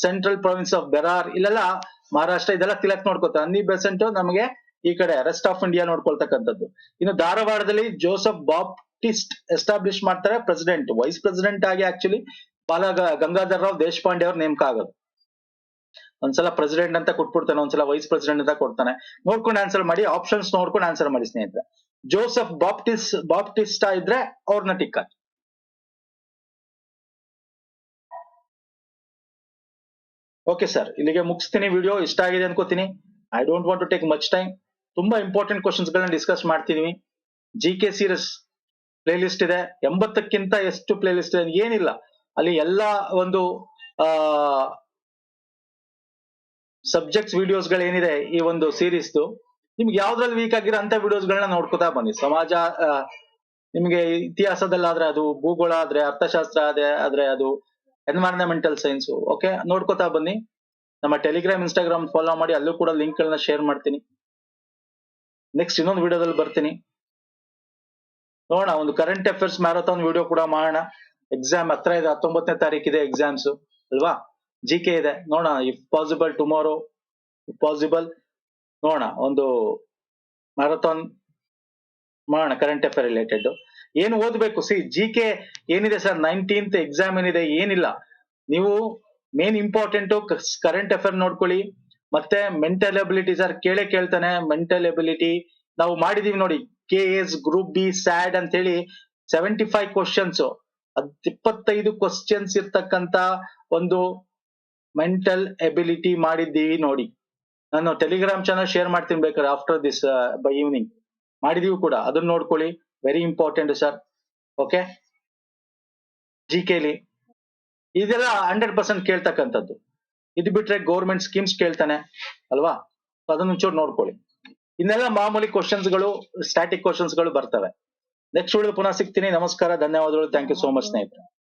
ಸೆಂಟ್ರಲ್ ಪ್ರೊವಿನ್ಸ್ ಆಫ್ ಬೆರಾರ್ ಇಲ್ಲೆಲ್ಲ ಮಹಾರಾಷ್ಟ್ರ ಇದೆಲ್ಲ ತಿಲಕ್ ನೋಡ್ಕೊತಾರೆ. ಅನ್ನಿ ಬೆಸೆಂಟ್ ನಮಗೆ ಈ ಕಡೆ ರೆಸ್ಟ್ ಆಫ್ ಇಂಡಿಯಾ ನೋಡ್ಕೊಳ್ತಕ್ಕಂಥದ್ದು. ಇನ್ನು ಧಾರವಾಡದಲ್ಲಿ ಜೋಸಫ್ ಬಾಪ್ಟಿಸ್ಟ್ ಎಸ್ಟಾಬ್ಲಿಷ್ ಮಾಡ್ತಾರೆ ಪ್ರೆಸಿಡೆಂಟ್ ವೈಸ್ ಪ್ರೆಸಿಡೆಂಟ್ ಆಗಿ ಆಕ್ಚುಲಿ ಬಾಲ ಗಂಗಾಧರ್ ರಾವ್ ದೇಶಪಾಂಡೆ ಅವ್ರ ನೇಮಕ ಆಗೋದು. ಒಂದ್ಸಲ ಪ್ರೆಸಿಡೆಂಟ್ ಅಂತ ಕೊಟ್ಬಿಡ್ತಾನೆ, ಒಂದ್ಸಲ ವೈಸ್ ಪ್ರೆಸಿಡೆಂಟ್ ಅಂತ ಕೊಡ್ತಾನೆ. ನೋಡ್ಕೊಂಡು ಆನ್ಸರ್ ಮಾಡಿ ಆಪ್ಷನ್ಸ್ ನೋಡ್ಕೊಂಡು ಆನ್ಸರ್ ಮಾಡಿ ಸ್ನೇಹಿತರೆ. ಜೋಸಫ್ ಬಾಪ್ಟಿಸ್ ಬಾಪ್ಟಿಸ್ಟಾ ಇದ್ರೆ ಅವ್ರನ್ನ ಟಿಕ್ ಓಕೆ ಸರ್ ಇಲ್ಲಿಗೆ ಮುಗಿಸ್ತೀನಿ ವಿಡಿಯೋ ಇಷ್ಟ ಆಗಿದೆ ಅನ್ಕೋತೀನಿ. I don't want to take much time ತುಂಬಾ ಇಂಪಾರ್ಟೆಂಟ್ ಕ್ವಶನ್ಸ್ ಗಳನ್ನ ಡಿಸ್ಕಸ್ ಮಾಡ್ತಿದೀವಿ. G K series playlist ಇದೆ. ಎಂಬತ್ತಕ್ಕಿಂತ ಎಷ್ಟು ಪ್ಲೇ ಲಿಸ್ಟ್ ಇದೆ ಏನಿಲ್ಲ. ಅಲ್ಲಿ ಎಲ್ಲಾ ಒಂದು ಸಬ್ಜೆಕ್ಟ್ಸ್ ವಿಡಿಯೋಸ್ ಏನಿದೆ ಈ ಒಂದು ಸೀರೀಸ್ ನಿಮ್ಗೆ ಯಾವ್ದ್ರಲ್ಲಿ ವೀಕ್ ಆಗಿರೋ ಅಂತ ವಿಡಿಯೋಸ್ ಗಳನ್ನ ನೋಡ್ಕೋತಾ ಬನ್ನಿ. ಸಮಾಜ ನಿಮ್ಗೆ ಇತಿಹಾಸದಲ್ಲಾದ್ರೆ ಅದು ಭೂಗೋಳ ಆದ್ರೆ, ಅರ್ಥಶಾಸ್ತ್ರ ಆದ್ರೆ ಆದ್ರೆ ಅದು ಎನ್ವೈರನ್ಮೆಂಟಲ್ ಸೈನ್ಸ್ ಓಕೆ ನೋಡ್ಕೋತಾ ಬನ್ನಿ. ನಮ್ಮ ಟೆಲಿಗ್ರಾಮ್ ಇನ್ಸ್ಟಾಗ್ರಾಮ್ ಫಾಲೋ ಮಾಡಿ ಅಲ್ಲೂ ಕೂಡ ಲಿಂಕ್ ಗಳನ್ನ ಶೇರ್ ಮಾಡ್ತೀನಿ. ನೆಕ್ಸ್ಟ್ ಇನ್ನೊಂದು ವಿಡಿಯೋದಲ್ಲಿ ಬರ್ತೀನಿ. ನೋಡೋಣ, ಒಂದು ಕರೆಂಟ್ ಅಫೇರ್ಸ್ ಮ್ಯಾರಥಾನ್ ವಿಡಿಯೋ ಕೂಡ ಮಾಡೋಣ. ಎಕ್ಸಾಮ್ ಹತ್ರ ಇದೆ, ಹತ್ತೊಂಬತ್ತನೇ ತಾರೀಕಿದೆ ಎಕ್ಸಾಮ್ಸ್ ಅಲ್ವಾ? ಜಿ ಕೆ ಇದೆ. ನೋಡೋಣ ಇಫ್ ಪಾಸಿಬಲ್ ಟುಮಾರೋ ಪಾಸಿಬಲ್ ನೋಡೋಣ, ಒಂದು ಮ್ಯಾರಥಾನ್ ಮಾಡೋಣ ಕರೆಂಟ್ ಅಫೇರ್ ರಿಲೇಟೆಡ್ ಏನು ಓದ್ಬೇಕು? ಸಿ ಜಿ ಕೆ ಏನಿದೆ ಸರ್ ನೈನ್ಟೀನ್ತ್ ಎಕ್ಸಾಮ್ ಏನಿದೆ? ಏನಿಲ್ಲ. ನೀವು ಮೇನ್ ಇಂಪಾರ್ಟೆಂಟ್ ಕರೆಂಟ್ ಅಫೇರ್ ನೋಡ್ಕೊಳ್ಳಿ. ಮತ್ತೆ ಮೆಂಟಲ್ ಎಬಿಲಿಟಿ ಸರ್ ಕೇಳೇ ಕೇಳ್ತಾನೆ. ಮೆಂಟಲ್ ಎಬಿಲಿಟಿ ನಾವು ಮಾಡಿದೀವಿ ನೋಡಿ. ಕೆ ಎಸ್ ಗ್ರೂಪ್ ಬಿ ಸ್ಯಾಡ್ ಅಂತ ಹೇಳಿ ಸೆವೆಂಟಿ ಫೈವ್ ಕ್ವಶನ್ಸ್ ಅದ್ ಇಪ್ಪತ್ತೈದು ಕ್ವಶನ್ಸ್ ಇರ್ತಕ್ಕಂತ ಒಂದು ಮೆಂಟಲ್ ಎಬಿಲಿಟಿ ಮಾಡಿದ್ದೀವಿ ನೋಡಿ. ನಾನು ಟೆಲಿಗ್ರಾಮ್ ಚಾನಲ್ ಶೇರ್ ಮಾಡ್ತೀನಿ ಬೇಕಾದ್ರೆ ಆಫ್ಟರ್ ದಿಸ್ ಬೈ ಈವ್ನಿಂಗ್ ಮಾಡಿದೀವಿ ಕೂಡ. ಅದನ್ನ ನೋಡ್ಕೊಳ್ಳಿ. Very important sir okay G ಕೆಲಿ ಇದೆಲ್ಲ ಹಂಡ್ರೆಡ್ ಪರ್ಸೆಂಟ್ ಕೇಳ್ತಕ್ಕಂಥದ್ದು. ಇದು ಬಿಟ್ರೆ ಗೌರ್ಮೆಂಟ್ ಸ್ಕೀಮ್ಸ್ ಕೇಳ್ತಾನೆ, ಅಲ್ವಾ? ಅದನ್ನೊಂಚೂರು ನೋಡ್ಕೊಳ್ಳಿ. ಇನ್ನೆಲ್ಲ ಮಾಮೂಲಿ questions ಗಳು ಸ್ಟ್ಯಾಟಿಕ್ಗಳು ಬರ್ತವೆ. ನೆಕ್ಸ್ಟ್ ಉಳಿದು ಪುನಃ ಸಿಗ್ತೀನಿ. ನಮಸ್ಕಾರ, ಧನ್ಯವಾದಗಳು. ಥ್ಯಾಂಕ್ ಯು ಸೋ ಮಚ್ ಸ್ನೇಹಿತರೆ.